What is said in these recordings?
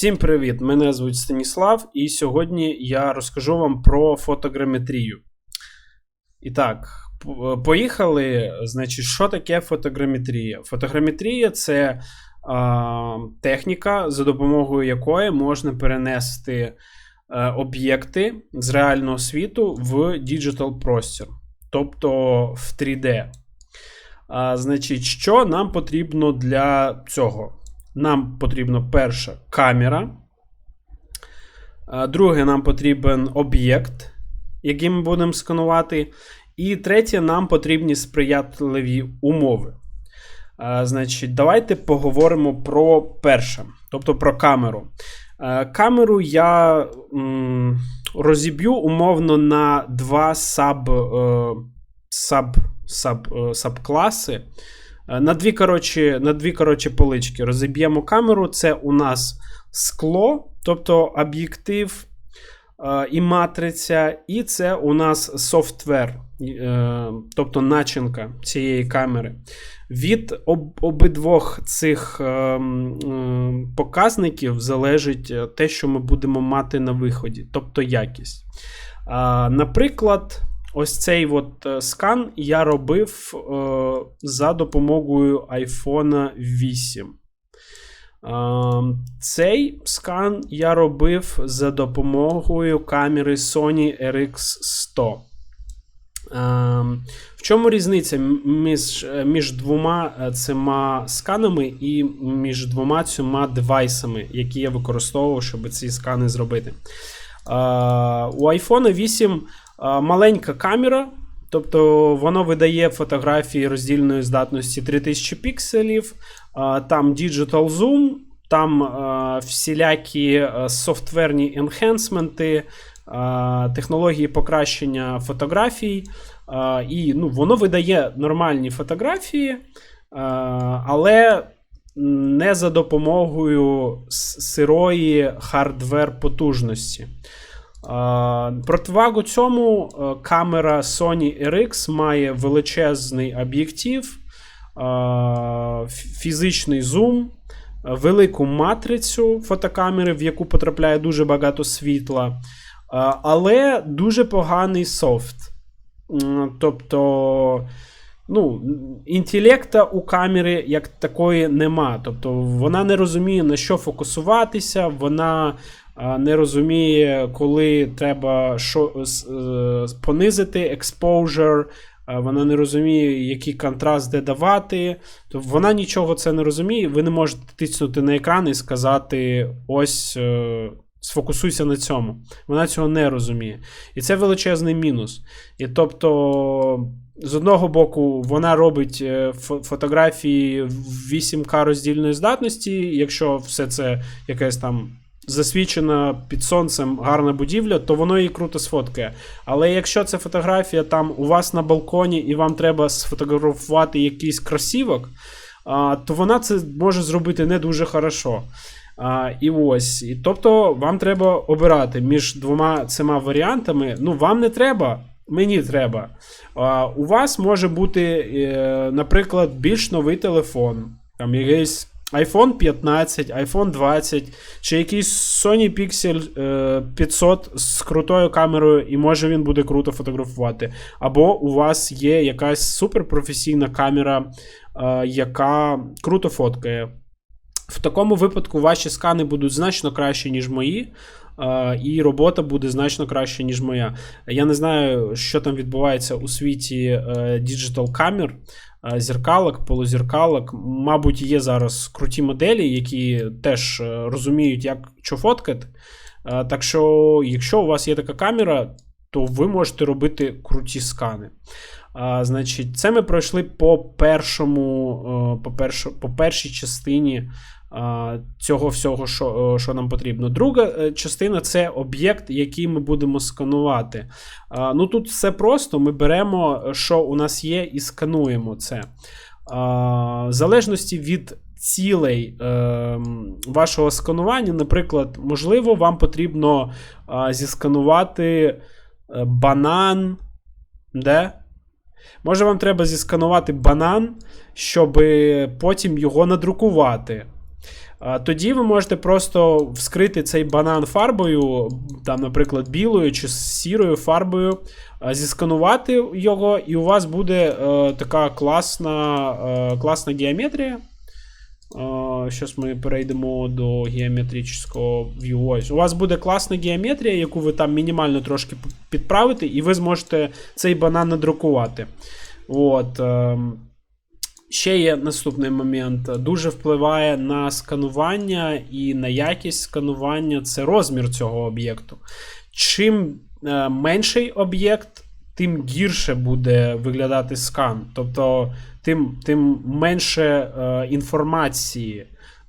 Всім привіт! Мене звуть Станіслав, і сьогодні я розкажу вам про фотограметрію. І так, поїхали. Значить, що таке фотограметрія? Фотограметрія це а, техніка, за допомогою якої можна перенести е, об'єкти з реального світу в діджитал простір, тобто в 3D. А, Значить, що нам потрібно для цього? Нам потрібно перше камера. Друге, нам потрібен об'єкт, який ми будемо сканувати. І третє, нам потрібні сприятливі умови. Значить, давайте поговоримо про перше, тобто про камеру. Е, Камеру я розіб'ю умовно на два саб, е, саб, саб, е, сабкласи. Е, На дві, коротше, на дві коротше, полички розіб'ємо камеру. Це у нас скло, тобто об'єктив е, і матриця, і це у нас софтвер, е, тобто начинка цієї камери. Від об, обидвох цих показників залежить те, що ми будемо мати на виході, тобто якість. Наприклад, ось цей от е, скан я робив е, за допомогою iPhone 8. Цей скан я робив за допомогою камери Sony RX100. В чому різниця між, між двома е, цими сканами і між двома цими девайсами, які я використовував, щоб ці скани зробити? У iPhone 8 а, маленька камера, тобто воно видає фотографії роздільної здатності 3000 пікселів, там Digital Zoom, там всілякі а, софтверні енхенсменти, технології покращення фотографій. І ну, воно видає нормальні фотографії, але не за допомогою сирої хардвер потужності. Противагу цьому е, камера Sony RX має величезний об'єктив, фізичний зум, е, велику матрицю фотокамери, в яку потрапляє дуже багато світла, але дуже поганий софт. Тобто, ну, інтелекта у камери як такої нема. Тобто вона не розуміє, на що фокусуватися, вона не розуміє, коли треба що, е, понизити exposure, вона не розуміє, який контраст де давати. Тобто вона нічого це не розуміє. Ви не можете тиснути на екран і сказати: ось. е, Сфокусуйся на цьому. Вона цього не розуміє. І це величезний мінус. І тобто, з одного боку, вона робить е, фотографії в 8К роздільної здатності, якщо все це якась там засвічена під сонцем гарна будівля, то воно її круто сфоткає. Але якщо це фотографія там у вас на балконі і вам треба сфотографувати якийсь красівок, а, то вона це може зробити не дуже хорошо. А, і ось. І, тобто, вам треба обирати між двома цими варіантами. Ну, вам не треба, мені треба. А, у вас може бути, е, наприклад, більш новий телефон, там якийсь iPhone 15, iPhone 20, чи якийсь Sony Pixel е, 500 з крутою камерою, і може він буде круто фотографувати. Або у вас є якась суперпрофесійна камера, е, яка круто фоткає. В такому випадку ваші скани будуть значно кращі, ніж мої, е, і робота буде значно краще, ніж моя. Я не знаю, що там відбувається у світі е, діджитал камер, е, зеркалок, полузеркалок. Мабуть, є зараз круті моделі, які теж е, розуміють, як що фоткати. Е, Так що, якщо у вас є така камера, то ви можете робити круті скани. А, Значить, це ми пройшли по першому, е, по, перш, по першій частині цього всього, що, е, що нам потрібно. Друга е, частина це об'єкт, який ми будемо сканувати. Ну тут все просто: ми беремо, що у нас є, і скануємо це. В залежності від цілей е, вашого сканування, наприклад, можливо, вам потрібно зісканувати е, банан. Де? Може, вам треба зісканувати банан, щоб потім його надрукувати. Тоді ви можете просто вскрити цей банан фарбою, там, наприклад, білою чи сірою фарбою, зісканувати його, і у вас буде е, така класна, е, класна геометрія. Зараз ми перейдемо до геометричного view. Ось. У вас буде класна геометрія, яку ви там мінімально трошки підправите, і ви зможете цей банан надрукувати. От. Ще є наступний момент. Дуже впливає на сканування і на якість сканування це розмір цього об'єкту. Чим е, менший об'єкт, тим гірше буде виглядати скан. Тобто, тим тим менше е, інформації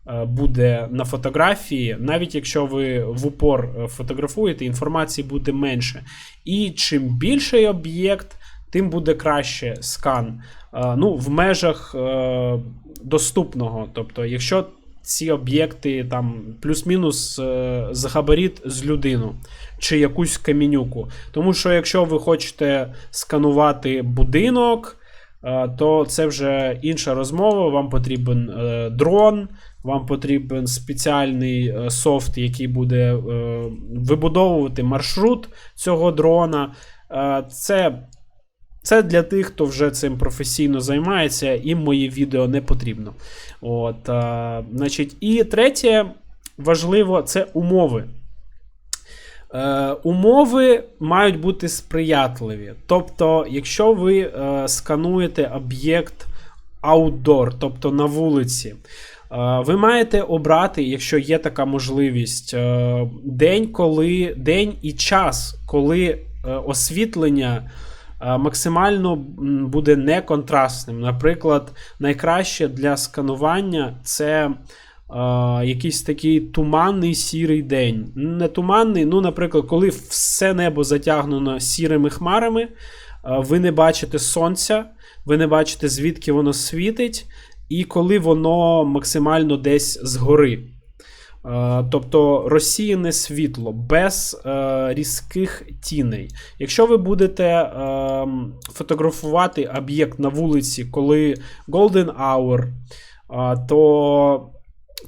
е, буде на фотографії, навіть якщо ви в упор фотографуєте, інформації буде менше. І чим більший об'єкт, тим буде краще скан. Е, ну, В межах е, доступного. Тобто, якщо ці об'єкти там плюс-мінус е, з габарит з людину чи якусь камінюку. Тому що, якщо ви хочете сканувати будинок, то це вже інша розмова. Вам потрібен дрон, вам потрібен спеціальний софт, який буде вибудовувати маршрут цього дрона. Це це для тих, хто вже цим професійно займається, їм моє відео не потрібно. От, а, значить, І третє важливо це умови. Е, Умови мають бути сприятливі. Тобто, якщо ви е, скануєте об'єкт outdoor, тобто на вулиці, е, ви маєте обрати, якщо є така можливість, е, день, коли, день і час, коли е, освітлення максимально буде неконтрастним. Наприклад, найкраще для сканування це якийсь такий туманний сірий день. Не туманний, ну, наприклад, коли все небо затягнено сірими хмарами, ви не бачите сонця, ви не бачите, звідки воно світить, і коли воно максимально десь згори. Е, тобто розсіяне світло без е, різких тіней. Якщо ви будете е, фотографувати об'єкт на вулиці, коли Golden Hour, е, то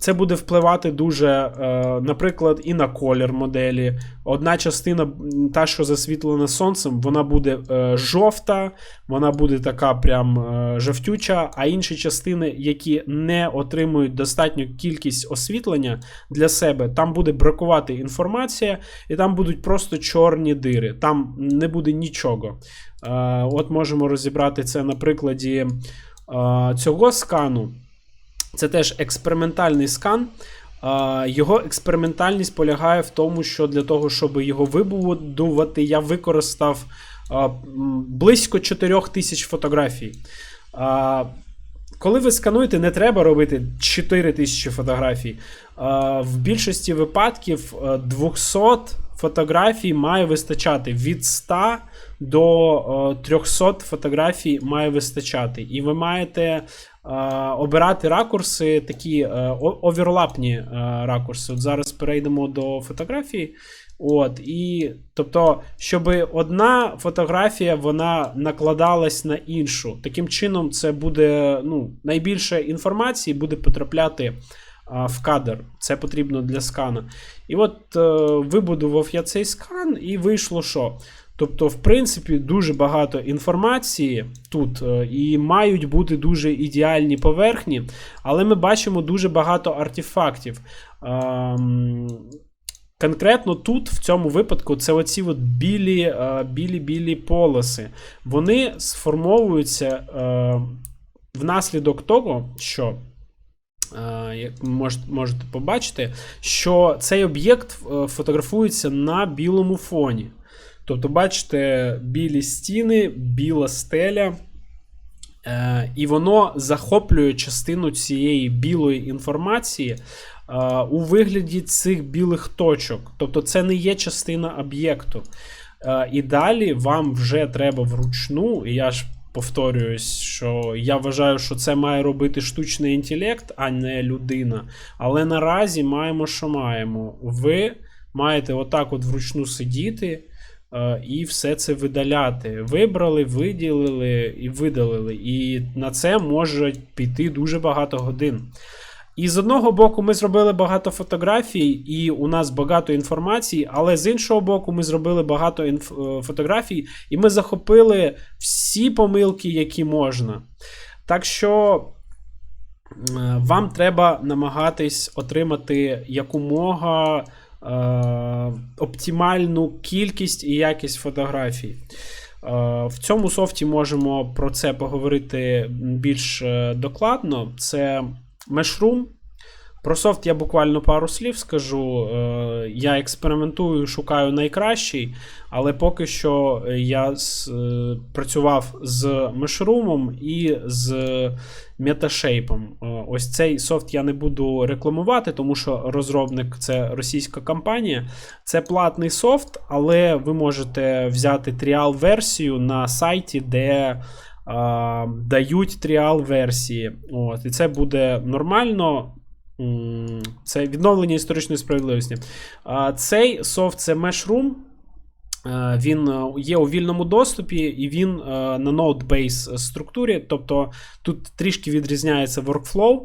це буде впливати дуже, е, наприклад, і на колір моделі. Одна частина, та, що засвітлена сонцем, вона буде е, жовта, вона буде така прям е, жовтюча, а інші частини, які не отримують достатню кількість освітлення для себе, там буде бракувати інформація, і там будуть просто чорні дири. Там не буде нічого. От можемо розібрати це на прикладі цього скану. Це теж експериментальний скан. Його експериментальність полягає в тому, що для того, щоб його вибудувати, я використав близько 4000 фотографій. Коли ви скануєте, не треба робити 4000 фотографій. В більшості випадків 200 фотографій має вистачати від 100 до 300 фотографій має вистачати. І ви маєте обирати ракурси, такі е, оверлапні е, ракурси. От Зараз перейдемо до фотографії. От, і, Тобто, щоб одна фотографія вона накладалась на іншу. Таким чином, це буде ну, найбільше інформації буде потрапляти в кадр. Це потрібно для скана. І от е, вибудував я цей скан, і вийшло що? Тобто, в принципі, дуже багато інформації тут, е, і мають бути дуже ідеальні поверхні, але ми бачимо дуже багато артефактів. Ем, конкретно тут, в цьому випадку, це оці от білі білі білі полоси. Вони сформовуються е, внаслідок того, що. Е, як можете побачити, що цей об'єкт фотографується на білому фоні. Тобто, бачите, білі стіни, біла стеля. Е, І воно захоплює частину цієї білої інформації е, у вигляді цих білих точок. Тобто, це не є частина об'єкту. Е, І далі вам вже треба вручну, і я ж повторююсь, що я вважаю, що це має робити штучний інтелект, а не людина. Але наразі маємо, що маємо. Ви маєте отак от вручну сидіти. Е, і все це видаляти. Вибрали, виділили і видалили. І на це може піти дуже багато годин. І з одного боку, ми зробили багато фотографій, і у нас багато інформації, але з іншого боку, ми зробили багато інф... е, фотографій, і ми захопили всі помилки, які можна. Так що е, вам треба намагатись отримати якомога е, оптимальну кількість і якість фотографій. Е, В цьому софті можемо про це поговорити більш докладно. Це Meshroom. Про софт я буквально пару слів скажу. Е, Я експериментую, шукаю найкращий, але поки що я е, працював з Meshroom і з Metashape. Е, Ось цей софт я не буду рекламувати, тому що розробник це російська компанія. Це платний софт, але ви можете взяти тріал-версію на сайті, де а, дають тріал-версії. І це буде нормально. Це відновлення історичної справедливості. А, Цей софт це Meshroom. Е, Він е, є у вільному доступі, і він е, на node-base структурі, тобто тут трішки відрізняється workflow,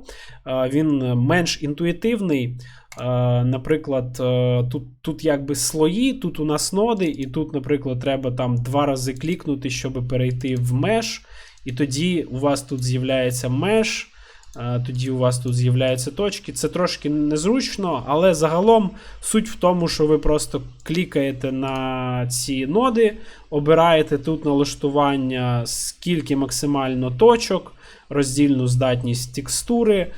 він менш інтуїтивний. Е, Наприклад, е, тут, тут якби слої, тут у нас ноди, і тут, наприклад, треба там два рази клікнути, щоб перейти в меш. І тоді у вас тут з'являється меш, е, тоді у вас тут з'являються точки. Це трошки незручно, але загалом суть в тому, що ви просто клікаєте на ці ноди, обираєте тут налаштування, скільки максимально точок, роздільну здатність текстури,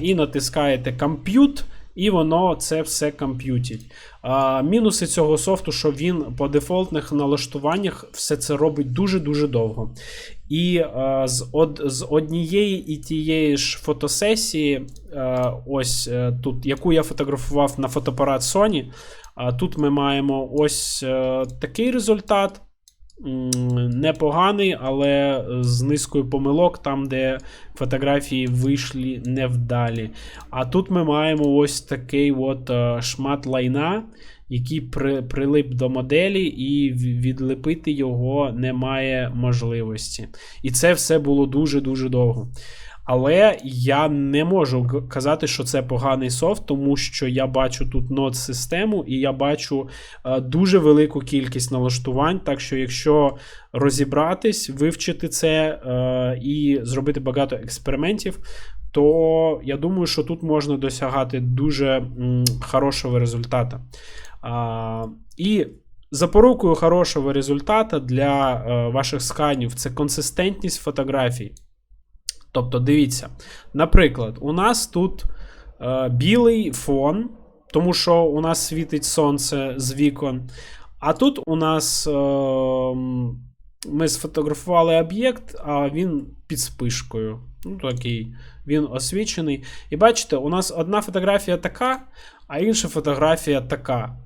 і натискаєте Compute. І воно це все комп'ютить. А, мінуси цього софту, що він по дефолтних налаштуваннях все це робить дуже-дуже довго. І а, з од, з однієї і тієї ж фотосесії, а, ось е, тут, яку я фотографував на фотоапарат Sony, а, тут ми маємо ось е, такий результат. Непоганий, але з низкою помилок, там, де фотографії вийшли невдалі. А тут ми маємо ось такий от е, шмат лайна, який при, прилип до моделі, і відлепити його немає можливості. І це все було дуже-дуже довго. Але я не можу казати, що це поганий софт, тому що я бачу тут нод систему і я бачу е, дуже велику кількість налаштувань. Так що, якщо розібратись, вивчити це е, і зробити багато експериментів, то я думаю, що тут можна досягати дуже хорошого результату. І запорукою хорошого результату для е, ваших сканів це консистентність фотографій. Тобто, дивіться, наприклад, у нас тут е, білий фон, тому що у нас світить сонце з вікон. А тут у нас е, ми сфотографували об'єкт, а він під спишкою. Ну, такий, він освічений. І бачите, у нас одна фотографія така, а інша фотографія така.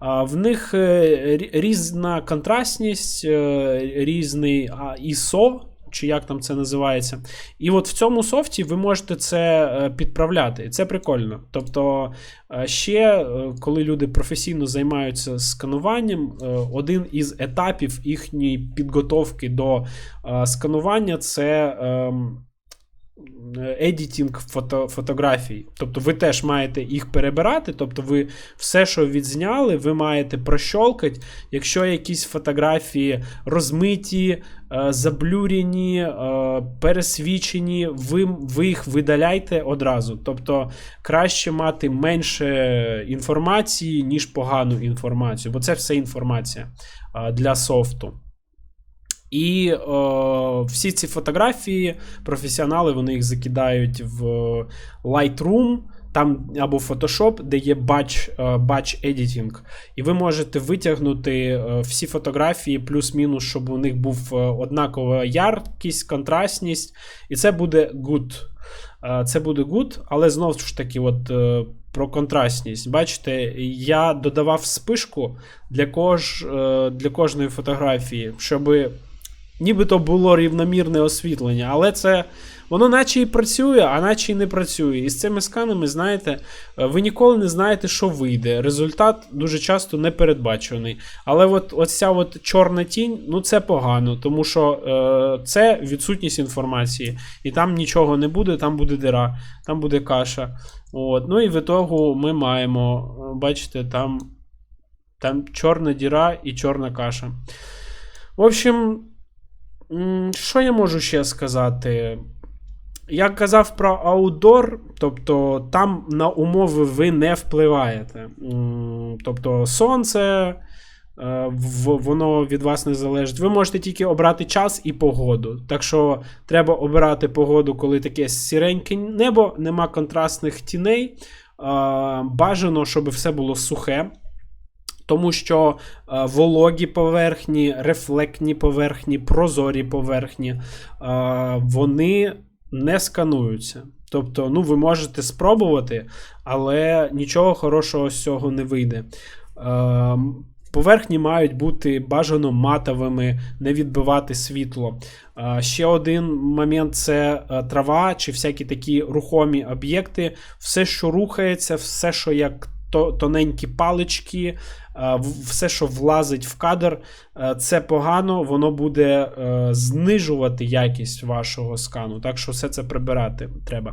В них е, різна контрастність, е, різний ISO, чи як там це називається. І от в цьому софті ви можете це е, підправляти. І це прикольно. Тобто, е, ще е, коли люди професійно займаються скануванням, один із етапів їхньої підготовки до сканування це. Едітінг фото, фотографій. Тобто ви теж маєте їх перебирати. Тобто, ви все, що відзняли, ви маєте прощолкати. Якщо якісь фотографії розмиті, е, заблюрені, е, пересвічені, ви, ви їх видаляйте одразу. Тобто краще мати менше інформації, ніж погану інформацію, бо це все інформація е, для софту. І е, всі ці фотографії, професіонали, вони їх закидають в Lightroom, там або Photoshop, де є batch, batch editing. І ви можете витягнути всі фотографії плюс-мінус, щоб у них був однакова яркість, контрастність. І це буде good. Е, Це буде good, але знову ж таки, от. е, Про контрастність. Бачите, я додавав спишку для, кож, е, для кожної фотографії, щоб нібито було рівномірне освітлення, але це воно наче і працює, а наче і не працює. І з цими сканами, знаєте, е, ви ніколи не знаєте, що вийде. Результат дуже часто не передбачений. Але от оця от чорна тінь, ну це погано, тому що е, це відсутність інформації. І там нічого не буде, там буде дира, там буде каша. От. Ну і в ітогу ми маємо, е, бачите, там, там чорна діра і чорна каша. В общем. Що я можу ще сказати? Я казав про аудор, тобто там на умови ви не впливаєте. Тобто сонце, е, воно від вас не залежить. Ви можете тільки обрати час і погоду. Так що треба обирати погоду, коли таке сіреньке небо, нема контрастних тіней. Е, Бажано, щоб все було сухе. Тому що е, вологі поверхні, рефлектні поверхні, прозорі поверхні, е, вони не скануються. Тобто, ну, ви можете спробувати, але нічого хорошого з цього не вийде. Е, Поверхні мають бути бажано матовими, не відбивати світло. Ще один момент це трава чи всякі такі рухомі об'єкти. Все, що рухається, все, що як тоненькі палички, е, все, що влазить в кадр, е, це погано, воно буде е, знижувати якість вашого скану. Так що все це прибирати треба.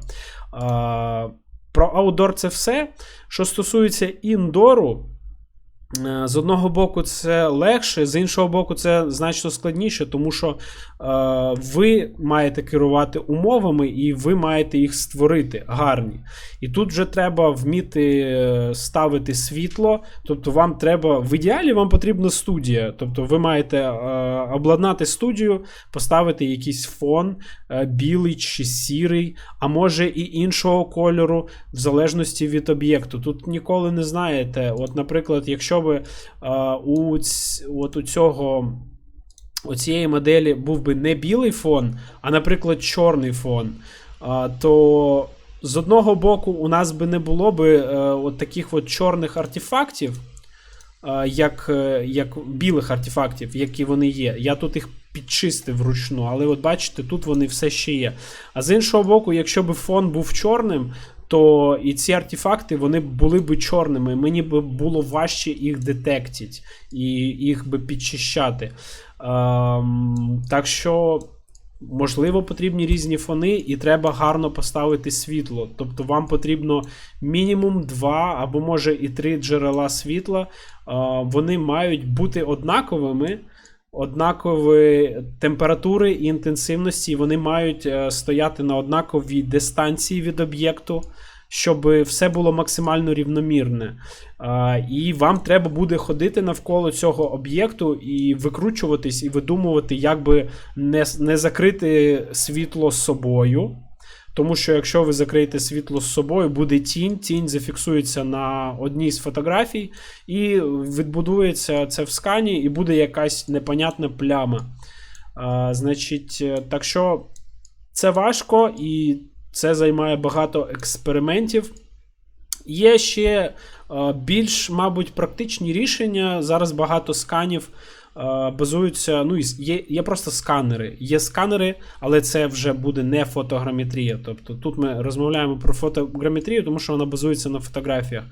Про аудор це все. Що стосується індору, з одного боку, це легше, з іншого боку, це значно складніше, тому що е, ви маєте керувати умовами і ви маєте їх створити гарні. І тут вже треба вміти е, ставити світло. Тобто, вам треба в ідеалі вам потрібна студія. Тобто, ви маєте е, обладнати студію, поставити якийсь фон, е, білий чи сірий, а може і іншого кольору, в залежності від об'єкту. Тут ніколи не знаєте. От, наприклад, якщо би е, у, от у цього. У цієї моделі був би не білий фон, а, наприклад, чорний фон, то з одного боку у нас би не було би е, от таких от чорних артефактів, як, е, як білих артефактів, які вони є. Я тут їх підчистив вручну, але от бачите, тут вони все ще є. А з іншого боку, якщо б фон був чорним, то і ці артефакти вони були б чорними. Мені б було важче їх детектити і їх би підчищати. Ем, так що, можливо, потрібні різні фони, і треба гарно поставити світло. Тобто вам потрібно мінімум два або може і три джерела світла. Е, вони мають бути однаковими. Однакові температури і інтенсивності, вони мають е, стояти на однаковій дистанції від об'єкту, щоб все було максимально рівномірне. А, І вам треба буде ходити навколо цього об'єкту і викручуватись, і видумувати, як би не, не закрити світло собою. Тому що якщо ви закриєте світло з собою, буде тінь, тінь зафіксується на одній з фотографій, і відбудується це в скані, і буде якась непонятна пляма. А, значить, е, так що це важко і це займає багато експериментів. Є ще е, більш, мабуть, практичні рішення. Зараз багато сканів базуються. Ну, є, є просто сканери. Є сканери, але це вже буде не фотограметрія. Тобто тут ми розмовляємо про фотограметрію, тому що вона базується на фотографіях.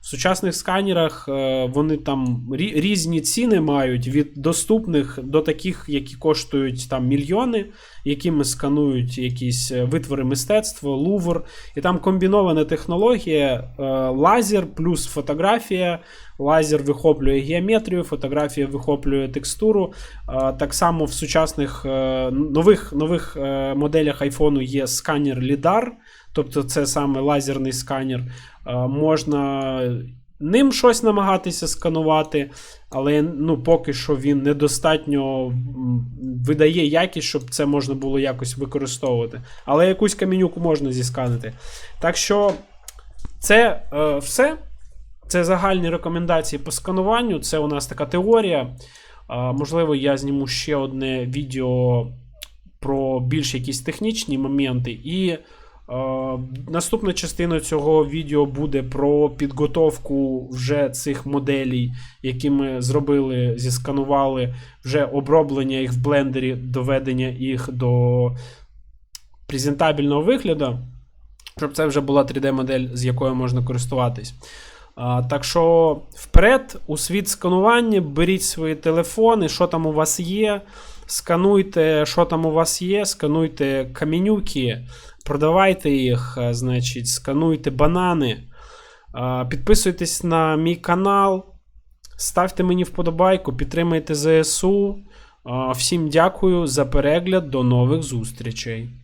В сучасних сканерах е, вони там різні ціни мають від доступних до таких, які коштують там мільйони, якими сканують якісь е, витвори мистецтва, лувр. І там комбінована технологія, е, лазер плюс фотографія. Лазер вихоплює геометрію, фотографія вихоплює текстуру. Так само в сучасних е, нових, нових е, моделях iPhone є сканер LiDAR, тобто це саме лазерний сканер. Можна ним щось намагатися сканувати, але ну, поки що він недостатньо видає якість, щоб це можна було якось використовувати. Але якусь камінюку можна зісканити. Так що це е, все. Це загальні рекомендації по скануванню. Це у нас така теорія. Можливо, я зніму ще одне відео про більш якісь технічні моменти. І Наступна частина цього відео буде про підготовку вже цих моделей, які ми зробили, зісканували, вже оброблення їх в блендері, доведення їх до презентабельного вигляду, щоб це вже була 3D-модель, з якою можна користуватись. Так що вперед, у світ сканування, беріть свої телефони, що там у вас є, скануйте, що там у вас є, скануйте камінюки, продавайте їх, значить, скануйте банани. Підписуйтесь на мій канал, ставте мені вподобайку, підтримайте ЗСУ. Всім дякую за перегляд. До нових зустрічей.